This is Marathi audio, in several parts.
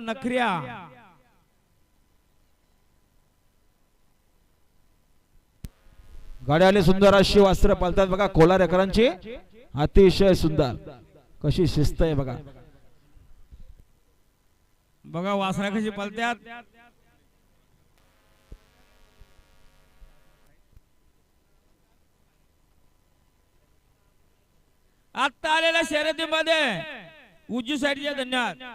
नखऱ्या? गाड्याले सुंदर अशी वस्त्र पालतात बघा कोलारेकरांची. अतिशय सुंदर. कशी शिस्त आहे बघा. बघा वासरा कशी पलत्यात. आता आलेल्या शर्यतीमध्ये उजवी साईडच्या धन्यवाद.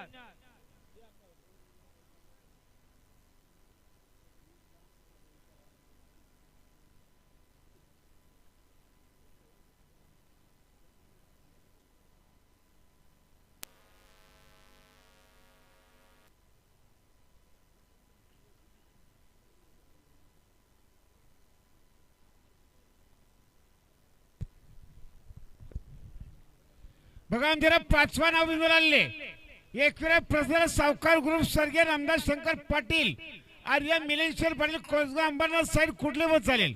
बघा जरा पाचवा नाव बिंदू आले. एक वेळा प्रसार सावकार ग्रुप स्वर्गीय रामदास शंकर पाटील आर्य मिलेश्वर पाटील कोसगाव अंबरनाथ साईड कुठले व चालेल?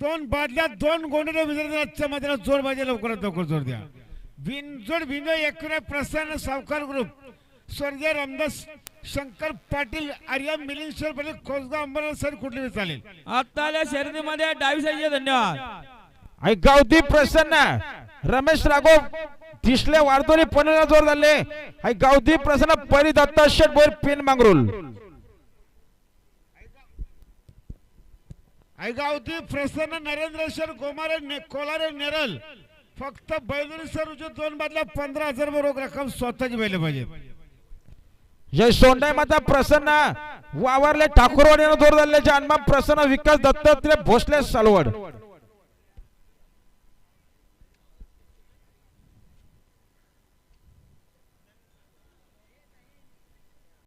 दोन बादल्या दोन गोंडे विदर्भाच्या मध्ये जोड बाजे लवकरात लवकर जोड द्या. बिनजोड बिंदू एक वेळा प्रसार सावकार ग्रुप स्वर्गीय रामदास शंकर पाटील आर्य मिलेश्वर पाटील कोसगाव अंबरनाथ साईड कुठले चालेल? आता आल्या शर्यतीमध्ये डावी साईडचे धन्यवाद. गावती प्रसन्न रमेश राघव दिसले वारदोरी पनवेला जोर झाले आई गावती प्रसन्न परी दत्ता शेट बोर पिन मांगरुल. ऐगावती प्रसन्न नरेंद्र गोमारे ने, कोलारे नेरल. फक्त बैलुरी सर उजू दोन बादल्या पंधरा हजार रुपये रोख रक्कम स्वतःची बैल पाहिजे. जय सोंडाई माता प्रसन्न वावरले ठाकूरवाडीनं जोर झाले जन्मा प्रसन्न विकास दत्तात्रय भोसले सालवड.